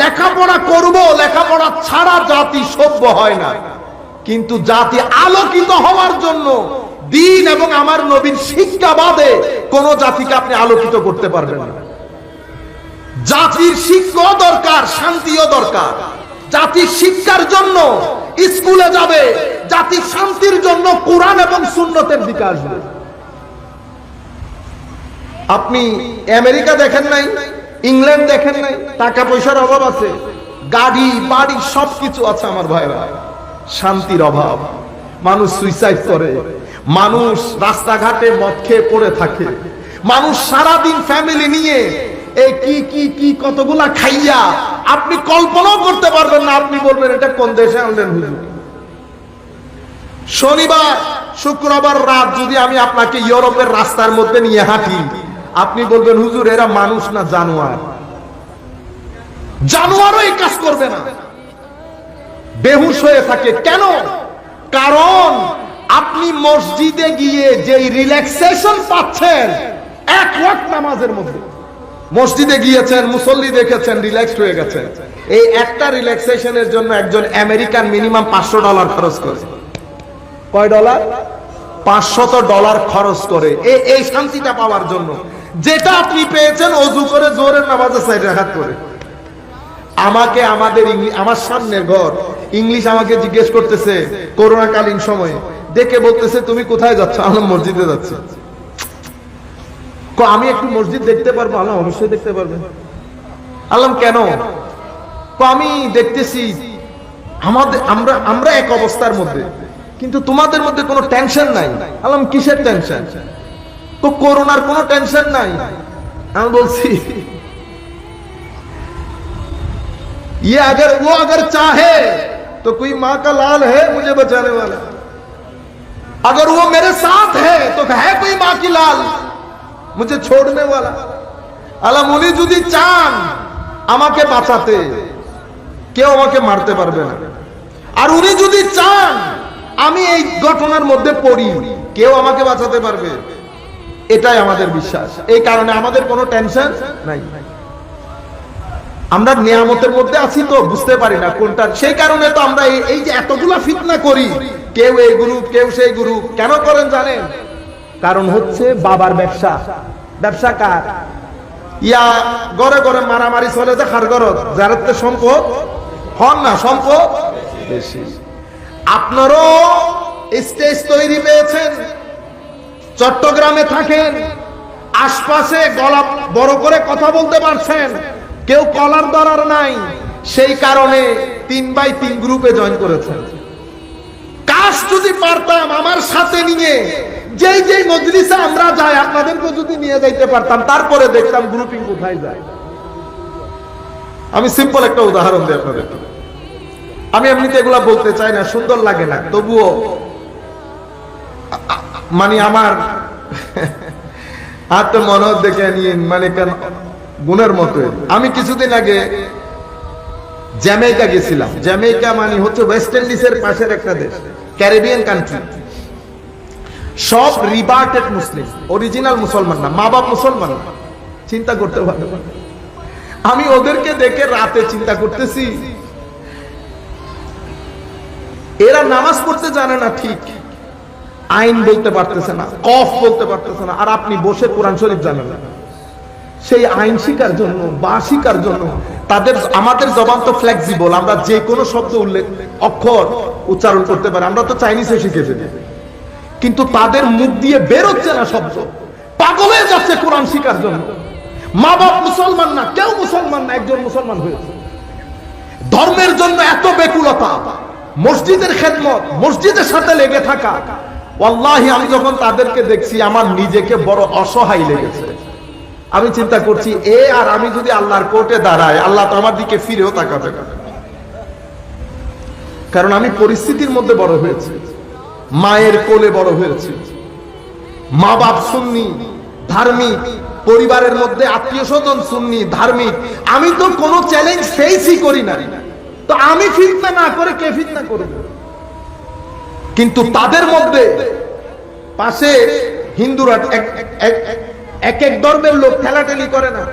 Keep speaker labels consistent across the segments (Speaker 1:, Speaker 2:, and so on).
Speaker 1: লেখাপড়া করব, লেখাপড়া ছাড়া জাতি সভ্য হয় না। কিন্তু জাতি আলোকিত হওয়ার জন্য দিন এবং আমার নবীর শিক্ষা বাদে কোন জাতিকে আপনি আলোকিত করতে পারবেন না। জাতির শিক্ষা দরকার, শান্তিও দরকার। জাতির শিক্ষার জন্য স্কুলে যাবে, জাতির শান্তির জন্য কোরআন এবং সুন্নতের দিকে আসবে। আপনি আমেরিকা দেখেন নাই? ইংল্যান্ড দেখেন নাই টাকা পয়সার অভাব আছে, গাড়ি, বাড়ি, সবকিছু আছে আমার ভাইরা শান্তির অভাব। মানুষ সুইসাইড করে। মানুষ রাস্তাঘাটে মদ খেয়ে পড়ে থাকে। মানুষ সারাদিন ফ্যামিলি নিয়ে এই কি কি কি, কতগুলা খাইয়া, আপনি কল্পনাও করতে পারবেন না, আপনি বলবেন, এটা কোন দেশে আনলেন হুজুর? শনিবার, শুক্রবার রাত যদি আমি আপনাকে ইউরোপের রাস্তার মধ্যে নিয়ে হাঁটি আপনি বলবেন, হুজুর, এরা মানুষ না জানোয়ার? জানোয়ারও এই কাজ করবে না। বেহুশ হয়ে থাকে। কেন? কারণ আপনি মসজিদে গিয়ে যেই রিল্যাক্সেশন পাচ্ছেন, এক ওয়াক্ত নামাজের মধ্যে। মসজিদে গিয়েছেন, মুসল্লি দেখেছেন রিল্যাক্সড হয়ে গেছেন। এই একটা রিল্যাক্সেশনের জন্য একজন আমেরিকান মিনিমাম পাঁচশো ডলার খরচ করে। কয় ডলার? পাঁচশত ডলার খরচ করে। এই শান্তিটা পাওয়ার জন্য। যেটা আপনি পেয়েছেন, অজু করে জোরের নামাজে সাইড রাখাত করে। আমাকে আমাদের আমার সামনে ঘর, ইংলিশ আমাকে জিজ্ঞেস করতেছে করোনাকালীন সময়ে। দেখে বলতেছে, তুমি কোথায় যাচ্ছ? আমরা মসজিদে যাচ্ছি। আমি একটু মসজিদ দেখতে পারব? আল্লাহ অবশ্যই দেখতে পারবেন। আলম কেন? আমি দেখতেছি, আমাদের আমরা আমরা এক অবস্থার মধ্যে। কিন্তু তোমাদের মধ্যে কোনো টেনশন নাই। আলম কিসের টেনশন তো করোনার কোনো টেনশন নাই আমি বলছি ये अगर वो अगर चाहे तो कोई माँ का लाल है मुझे बचाने वाला अगर वो मेरे साथ है तो है कोई माँ की लाल मुझे छोड़ने वाला আলাম উনি যদি চান আমাকে বাঁচাতে কেউ আমাকে মারতে পারবে না আর উনি যদি চান আমি এই ঘটনার মধ্যে পড়ি কেউ আমাকে বাঁচাতে পারবে এটাই আমাদের বিশ্বাস। এই কারণে আমাদের কোনো টেনশন নাই। আমরা নিয়ামতের মধ্যে আছি তো, বুঝতে পারি না কোনটা। সেই কারণে তো আমরা এই- যে এতগুলা ফিতনা করি, কেউ এই গ্রুপ কেউ সেই গ্রুপ কেন করেন জানেন? কারণ হচ্ছে বাবার ব্যবসা। ব্যবসা কার? ইয়া গড়ে গড়ে মারামারি চলে যে খার গরত যার তো সম্পদ হন না, সম্পদ বেশি। আপনারও স্টেজ তৈরি পেয়েছেন। চট্টগ্রামে থাকেন, আশপাশে গলা বড় করে কথা বলতে পারছেন, কেউ কলার ধরার নাই, সেই কারণে তিন বাই তিন গ্রুপে জয়েন করেছেন। কাজ যদি পারতাম আমার সাথে নিয়ে, যেই যেই মজলিসে আমরা যাই আপনাদেরকে যদি নিয়ে যাইতে পারতাম, তারপরে দেখতাম গ্রুপিং কোথায় যায়। আমি সিম্পল একটা উদাহরণ দিই আপনাদেরকে। আমি এমনিতে এগুলা বলতে চাই না, সুন্দর লাগে না, তবুও মানে আমার আর তো মনে দেখে নিয়ে মানে কেন? গুণের মতো। আমি কিছুদিন আগে জ্যামাইকা গেছিলাম। জ্যামাইকা মানে হচ্ছে ওয়েস্ট ইন্ডিজের পাশের একটা দেশ ক্যারিবিয়ান কান্ট্রি সব রিবার্টেড মুসলিম অরিজিনাল মুসলমান না মা বাপ মুসলমান না। চিন্তা করতে পারে আমি ওদেরকে দেখে রাতে চিন্তা করতেছি। এরা নামাজ পড়তে জানে না ঠিক। আইন বলতে পারতেছে না, কফ বলতে পারতেছে না, আর আপনি বসে কোরআন শরীফ জানেন। সেই আইন শিকার জন্য বা শিকার জন্য তাদের, আমাদের জবান তো ফ্লেক্সিবল আমরা যে কোনো শব্দ উল্লেখ, অক্ষর উচ্চারণ করতে পারি, আমরা তো চাইনিজে শিখেছি কিন্তু তাদের মুখ দিয়ে বেরোচ্ছে না শব্দ। পাগল হয়ে যাচ্ছে কোরআন শিকার জন্য। মা বাপ মুসলমান না, কেউ মুসলমান না, একজন মুসলমান হয়েছে ধর্মের জন্য এত বেকুলতা, মসজিদের খেদমত, মসজিদের সাথে লেগে থাকা ওয়াল্লাহি, আমি যখন তাদেরকে দেখছি, আমার নিজেকে বড় অসহায় লেগেছে। আমি চিন্তা করছি, এ আর আমি যদি আল্লাহর কোর্টে দাঁড়াই, আল্লাহ তো আমার দিকে ফিরেও তাকাবে কারণ আমি পরিস্থিতির মধ্যে বড় হয়েছি। মায়ের কোলে বড় হয়েছি। মা বাপ সুন্নি, ধার্মিক, পরিবারের মধ্যে আত্মীয় স্বজন সুন্নি, ধার্মিক। আমি তো কোনো চ্যালেঞ্জ ফেসই করি না তো আমি ফিতনা না করে কে ফিতনা করবে? কিন্তু তাদের মধ্যে পাশে হিন্দুরা এক এক- ধর্মের লোক ঠেলাঠেলি করে না।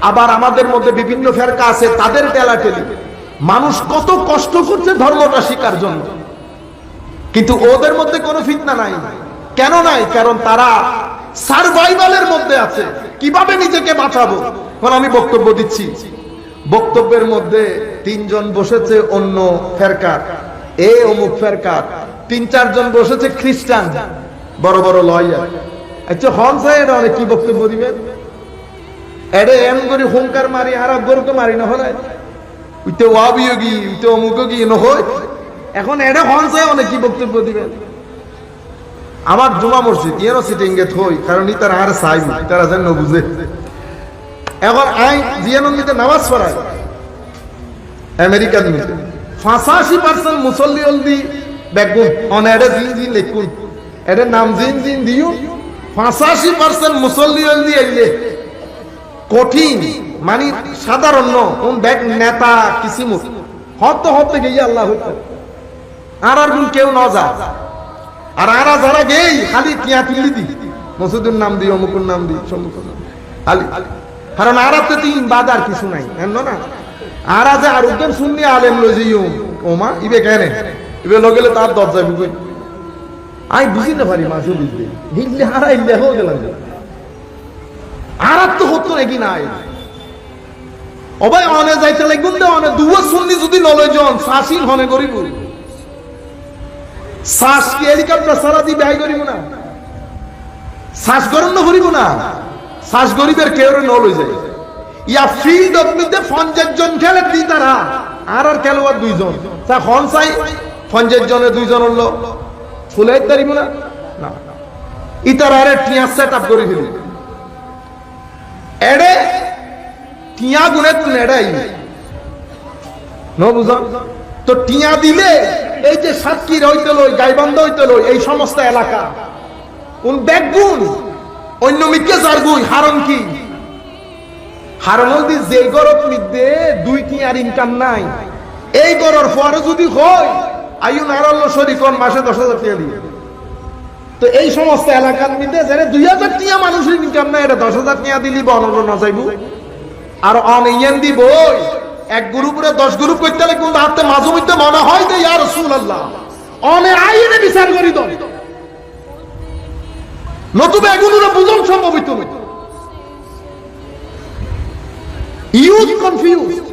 Speaker 1: আবার আমাদের মধ্যে বিভিন্ন ফেরকা আছে, তাদের টেলাটেলি মানুষ কত কষ্ট করছে ধর্মটা শিকার জন্য। কিন্তু ওদের মধ্যে কোনো ফিতনা নাই। কেন নাই? কারণ তারা সার্ভাইভালের মধ্যে আছে। কীভাবে নিজেকে বাঁচাবো? এখন আমি বক্তব্য দিচ্ছি। বক্তব্যের মধ্যে তিনজন বসেছে অন্য ফেরকার। এ অমুক ফেরকার। তিন চারজন বসেছে খ্রিস্টান, বড় বড় লয়ার। আচ্ছা হন সাহেব অনেক কি বক্তব্য দিবেন? এডে এম করে হুঙ্কার মারি আর গরু মারি, না হলে উইতে ওয়াবিও গি, উইতে অমুক গি এখন হন সাহেব অনেক কি বক্তব্য দিবেন? আমার জুমা মসজিদ সিটিং এ থই কারণ তারা আর চাই তারা যেন বুঝে। এখন আই জিয়ানন্দিতে নামাজ পড়ায়। আমেরিকার মধ্যে ফাঁসাশি পার্সেন্ট মুসল্লি অলদি বেগুন। অন এডে জিন জিন নাম জিন দিও। ফাঁসাশি পার্সেন্ট মুসল্লি এলে কঠিন মানে সাধারণ কোন দেখ নেতা হত হতে গিয়ে আল্লাহ আর আর গুণ কেউ ন যা আর আরা যারা গেই, খালি টিয়া তুলি দি। মসুদের নাম দি অমুকুর নাম দি সমুকুর নাম খালি। কারণ আরাতে তিন বাদ আর কিছু নাই। না? আরা যে আর উদ্দের শুননি আলেম লই যাইও, ওমা, ইবে কেনে? ইবে লগেলে তার দরজা বুঝই আই বুঝি না মাসু বুঝতে হিললে হারা হিললে গেলাম আরাত তো হতো নাকি নাই। অবাই অনে যাইতে লাগুন দে অনে দুয়া শুননি যদি নলয় জন, শাসিন হনে করিব শ্বাস কি হেলিকপ্টার সারা দি ব্যয় করিব না? শ্বাস গরম না করিব না? শ্বাস গরিবের কেউ ন লই যায়। ইয়া ফিল্ড অফ মিতে পঞ্চাশ জন খেলে দি তারা আর আর খেলোয়াড় দুইজন। তা হন চাই পঞ্চাশ জনে দুইজন হল। ফুলাই তারিব না? ইতার আরে টিয়া সেট আপ করে ফেলি। এড়ে টিয়া গুনে তুলে এড়াই ন বুঝা? তো টিয়া দিলে এই যে সাতকির হইতে লই গাইবান্ধ হইতে লই এই সমস্ত এলাকা। কোন ব্যাগুন অন্য মিকে জারগুই হারন কি? হারন হলদি যে গরত মিদ্দে দুই টিয়ার ইনকাম নাই। এই গরর পরে যদি হয় আয়ু নারাল্য শরীফন মাসে দশ হাজার টিয়া দিয়ে? তো এই সমস্ত এলাকার মধ্যে যারা দুই হাজার টিয়া মানুষের ইনকাম নাই, এটা দশ হাজার টিয়া দিলি বনগ্র না যাইব। আর অন ইয়ান দিব এক গ্রুপরে দশ গ্রুপ করতে হলে কিন্তু হাতে মাঝে মধ্যে মনে হয় যে ইয়ার রসুল আল্লাহ অনে আইনে বিচার করি দল নতুবা এগুলোর বুঝন সম্ভবিত হইত ইউথ কনফিউজ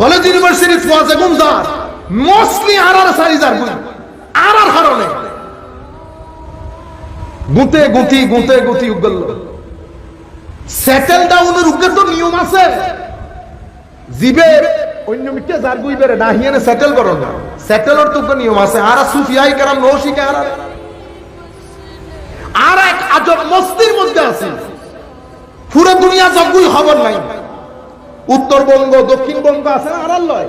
Speaker 1: কলেজ ইউনিভার্সিটি ফোয়াজে গুমদার মোস্টলি সারিজার গুই আর আর হারনে গুতে, গুতি গুতে, গুতি উগল। সেটেল ডাউনের উগের তো নিয়ম আছে। জিবে, অন্য মিটে যার গুই না, হিয়ানে সেটেল করো না। সেটেলর তো একটা নিয়ম আছে। আর সুফিয়াই কারাম নৌশিকে আর। আর এক আজব মস্তির মধ্যে আছে। পুরো দুনিয়া জগুই খবর নাই। উত্তরবঙ্গ, দক্ষিণবঙ্গ আছে না আর লয়?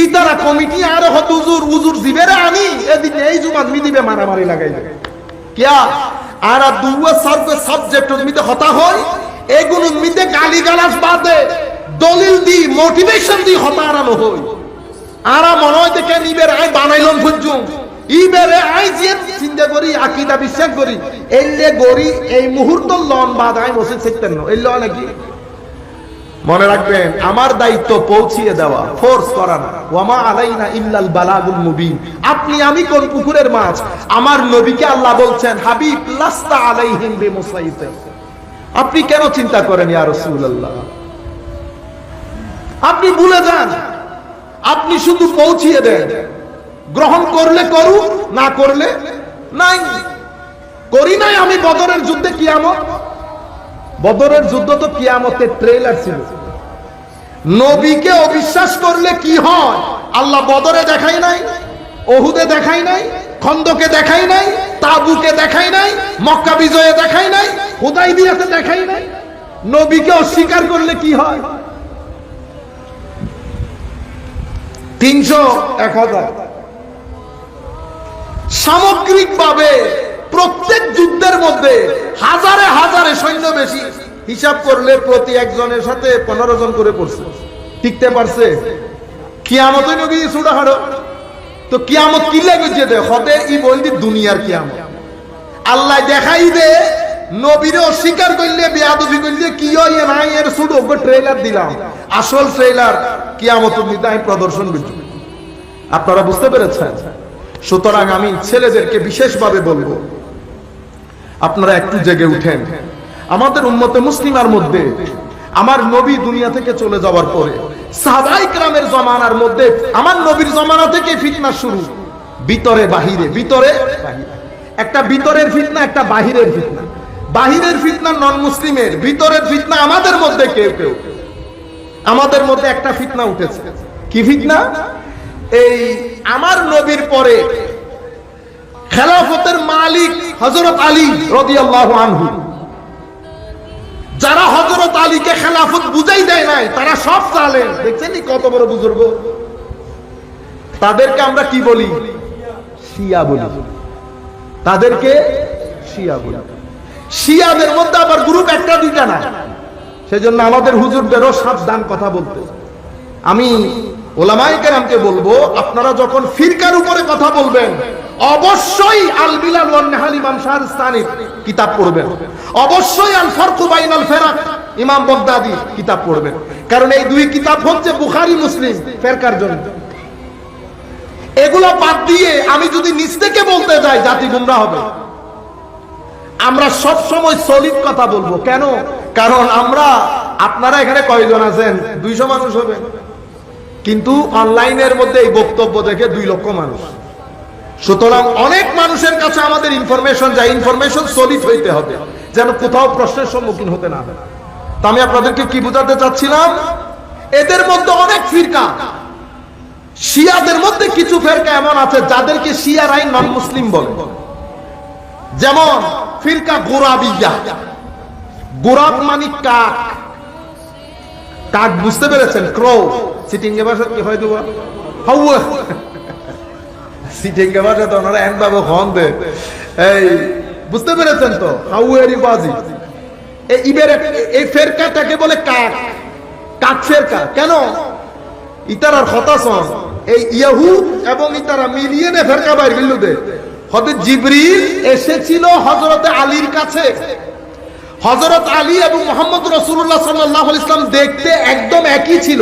Speaker 1: ই তারা কমিটি আর হত আনি, এদিকে এই জুমাত মারামারি লাগাইবে কিয়া? আর দুয়া সার্ভে সাবজেক্ট হতা গালি গালাস বাদে দলিল দি মোটিভেশন দি হতা আরানো হই আরা হয় দেখে নিবের আই বানাইলন খুঁজুম ইবেরে আই যে চিন্তা করি, আকিদা বিশ্বাস করি। এলে গরি এই মুহূর্ত লন বাদ আই বসে থাকতেন না। এলে নাকি? মনে রাখবেন, আমার দায়িত্ব পৌঁছিয়ে দেওয়া ফোর্স করা আপনি, আমি কোন পুকুরের মাছ? আমার নবীকে আল্লাহ বলছেন, হাবিব আপনি কেন চিন্তা করেন আপনি ভুলে যান। আপনি শুধু পৌঁছিয়ে দেন। গ্রহণ করলে করু না করলে নাই। করি নাই আমি বদরের যুদ্ধে কি কিয়ামত? বদরের যুদ্ধ তো কিয়ামতের ট্রেলার ছিল। নবীকে অবিশ্বাস করলে কি হয়? আল্লাহ বদরে দেখাই নাই, ওহুদে দেখাই নাই, খন্দকে দেখাই নাই, তাবুকে দেখাই নাই, মক্কা বিজয়ে দেখাই নাই হুদাই দিয়াতে দেখাই নাই। নবীকে অস্বীকার করলে কি হয়? তিনশো এক হাজার। সামগ্রিকভাবে প্রত্যেক যুদ্ধের মধ্যে হাজারে হাজারে সৈন্য বেশি হিসাব করলে প্রতি একজনের সাথে পনেরো জন করে পড়ছে। টিকতে পারছে? কিয়ামত নবী সুড়া হারো তো কিয়ামত কি লাগছে দে হতে ই বলদি দুনিয়ার কিয়ামত। আল্লাহ দেখাই দে নবীরে অস্বীকার করলে, বেয়াদবি করলে কি এ নাই? এর শুধু ট্রেলার দিলাম। আসল ট্রেলার কিয়ামত নিতে আমি প্রদর্শন করছি আপনারা বুঝতে পেরেছেন? সুতরাং আমি ছেলেদেরকে বিশেষভাবে বলব আপনারা একটু জেগে উঠেন। আমাদের উন্মতে মুসলিমার মধ্যে, আমার নবী দুনিয়া থেকে চলে যাওয়ার পরে, সাহাবাই জমানার মধ্যে, আমার নবীর জমানা থেকে ফিতনা শুরু। ভিতরে, বাহিরে। ভিতরে? একটা ভিতরের ফিতনা, একটা বাহিরের ফিতনা। বাহিরের ফিতনা নন মুসলিমের ভিতরের ফিতনা আমাদের মধ্যে কেউ কেউ। আমাদের মধ্যে একটা ফিতনা উঠেছে। কি ফিতনা? এই আমার নবীর পরে খেলাফতের মালিক হজরত আলী রাদিয়াল্লাহু আনহু। যারা হজরত আলীকে খেলাফত বুঝাই দেয় নাই, তারা সব চালেন দেখছেন কত বড় বুজুর্গ? তাদেরকে আমরা কি বলি? শিয়া বলি। তাদেরকে শিয়া বলি। শিয়াদের মধ্যে আবার গ্রুপ একটা, দুইটা না। সেজন্য আমাদের হুজুরদেরও সাবধান কথা বলতে। আমি ওলামাই বলব, আপনারা যখন ফিরকার উপরে কথা বলবেন অবশ্যই আল বিলাল ওয়ান ইমাম শাহরুস্তানির কিতাব পড়বেন। অবশ্যই আল ফারকু বাইনাল ফেরাক ইমাম বগদাদি কিতাব পড়বেন। কারণ এই দুই কিতাব হচ্ছে বুখারী, মুসলিম, ফেরকার জন্য। এগুলো বাদ দিয়ে আমি যদি নিজ থেকে বলতে যাই, জাতি গুমরা হবে। আমরা সব সময় সলিড কথা বলব। কেন? কারণ আমরা, আপনারা এখানে কয়জন আছেন? দুইশো মানুষ হবে। কিন্তু অনলাইনের মধ্যে এই বক্তব্য দেখে দুই লক্ষ মানুষ। সুতরাং অনেক মানুষের কাছে আমাদের ইনফরমেশন যায় ইনফরমেশন সলিড হইতে হবে, যেন কোথাও প্রশ্নের সম্মুখীন হতে না হয়। তো আমি আপনাদেরকে কি বোঝাতে চাচ্ছিলাম? এদের মধ্যে অনেক ফিরকা। শিয়াদের মধ্যে কিছু ফেরকা এমন আছে, যাদেরকে শিয়ারাই নন মুসলিম বলে। যেমন ফিরকা গোরাবিয়া। গোরাব মানে কাক। কাক, বুঝতে পেরেছেন? ক্রো। সিটিংগে ভাষা কি হয় দেবো? হাউয়া। সিটিংগে ভাষা তো ওনারা এন দে। এই, বুঝতে পেরেছেন তো? হাউয়ারি বাজি? এই ইবের এই ফেরকাটাকে বলে কাক। কাক ফেরকা। কেন? ইতারার হতাশন এই ইয়াহুদ এবং ইতারা মিলিয়ে নে ফেরকা বাইর বিল্লুদে হতে জিবরিল এসেছিল হজরতে আলীর কাছে। হজরত আলী এবং মোহাম্মদ রসুল্লাহ সাল্লাহ ইসলাম দেখতে একদম একই ছিল।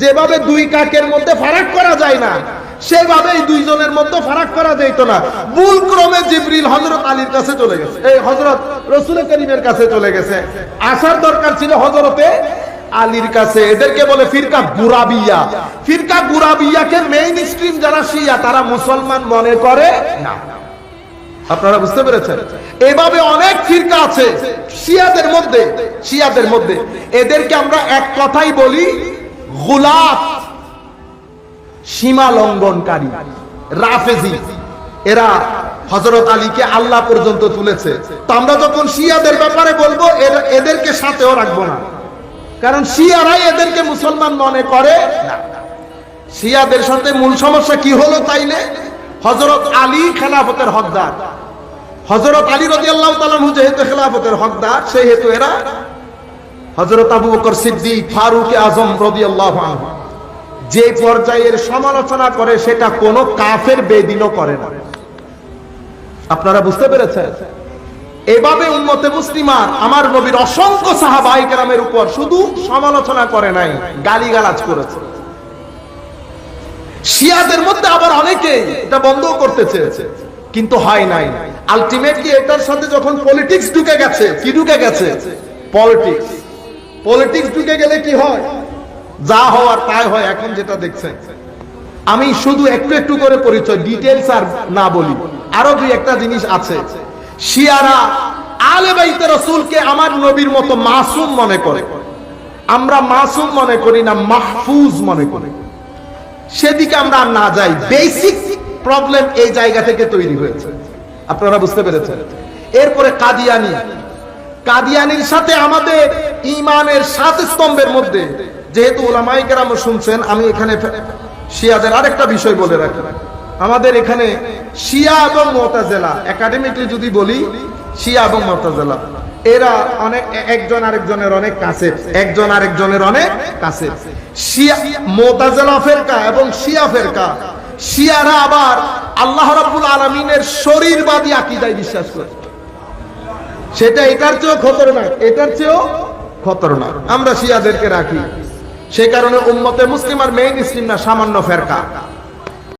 Speaker 1: যেভাবে দুই কাকের মধ্যে ফারাক করা যায় না। সেভাবে এই দুইজনের মধ্যে ফারাক করা যাইত না। ভুল ক্রমে জিবরিল হজরত আলীর কাছে চলে গেছে। এই হজরত রসুল করিমের কাছে চলে গেছে। আসার দরকার ছিল হজরতে আলীর কাছে। এদেরকে বলে ফিরকা গুরাবিয়া। ফিরকা গুরাবিয়াকে মেইন স্ট্রিম যারা শিয়া, তারা মুসলমান মনে করে না। আপনারা বুঝতে পেরেছেন? এভাবে অনেক ফিরকা আছে শিয়াদের মধ্যে শিয়াদের মধ্যে। এদেরকে আমরা এক কথাই বলি গুলাফ সীমা লঙ্ঘনকারী রাফেজি। এরা হজরত আলীকে আল্লাহ পর্যন্ত তুলেছে। তো আমরা যখন শিয়াদের ব্যাপারে বলব এদেরকে সাথেও রাখব না। কারণ শিয়ারাই এদেরকে মুসলমান মনে করে না। শিয়াদের সাথে মূল সমস্যা কি হলো তাইলে? হজরত আলী খেলাফতের হকদার। হজরত আলী রদি আল্লাহ তালু যেহেতু খেলাফতের হকদার সেই হেতু এরা হজরত আবু বকর সিদ্দিক, ফারুক আজম রদি আল্লাহ যে পর্যায়ের সমালোচনা করে, সেটা কোনো কাফের বেদিনও করে না। আপনারা বুঝতে পেরেছেন? এভাবে উন্মতে মুসলিমার, আমার নবীর অসংখ্য সাহাবাই কেরামের উপর শুধু সমালোচনা করে নাই, গালিগালাজ করেছে। শিয়াদের মধ্যে আবার অনেকে এটা বন্ধ করতে চেয়েছে, কিন্তু হয় নাই। আলটিমেটলি এটার সাথে যখন পলিটিক্স ঢুকে গেছে, কি ঢুকে গেছে? পলিটিক্স পলিটিক্স ঢুকে গেলে কি হয়? যা হওয়ার তাই হয়, এখন যেটা দেখছেন। আমি শুধু একটু একটু করে পরিচয় ডিটেলস আর না বলি। আরও দুই একটা জিনিস আছে। শিয়ারা আলে বাইতে রসুলকে আমার নবীর মতো মাসুম মনে করে। আমরা মাসুম মনে করি না, মাহফুজ মনে করি। সেদিকে আমরা না যাই। বেসিক প্রবলেম এই জায়গা থেকে তৈরি হয়েছে। আপনারা বুঝতে পেরেছেন? এরপরে কাদিয়ানি। কাদিয়ানির সাথে আমাদের ইমানের সাত স্তম্ভের মধ্যে যেহেতু ওলামাই কেরাম শুনছেন, আমি এখানে শিয়াদের আরেকটা বিষয় বলে রাখি। আমাদের এখানে শিয়া এবং মোতাজেলা একাডেমিকলি যদি বলি, শিয়া এবং মোতাজেলা এরা অনেক, একজন আরেকজনের অনেক কাছে একজন আরেকজনের অনেক কাছে শিয়া মোতাজেলা ফেরকা এবং শিয়া ফেরকা, শিয়ারা আবার আল্লাহ রাব্বুল আলামিনের শরীরবাদী আকীদায় বিশ্বাস করে। সেটা এটার চেয়েও খতরনাক, এটার চেয়েও খতরনাক। আমরা শিয়াদেরকে রাখি। সে কারণে উম্মতে মুসলিম আর মেইন স্ট্রিম না সামান্য ফেরকা।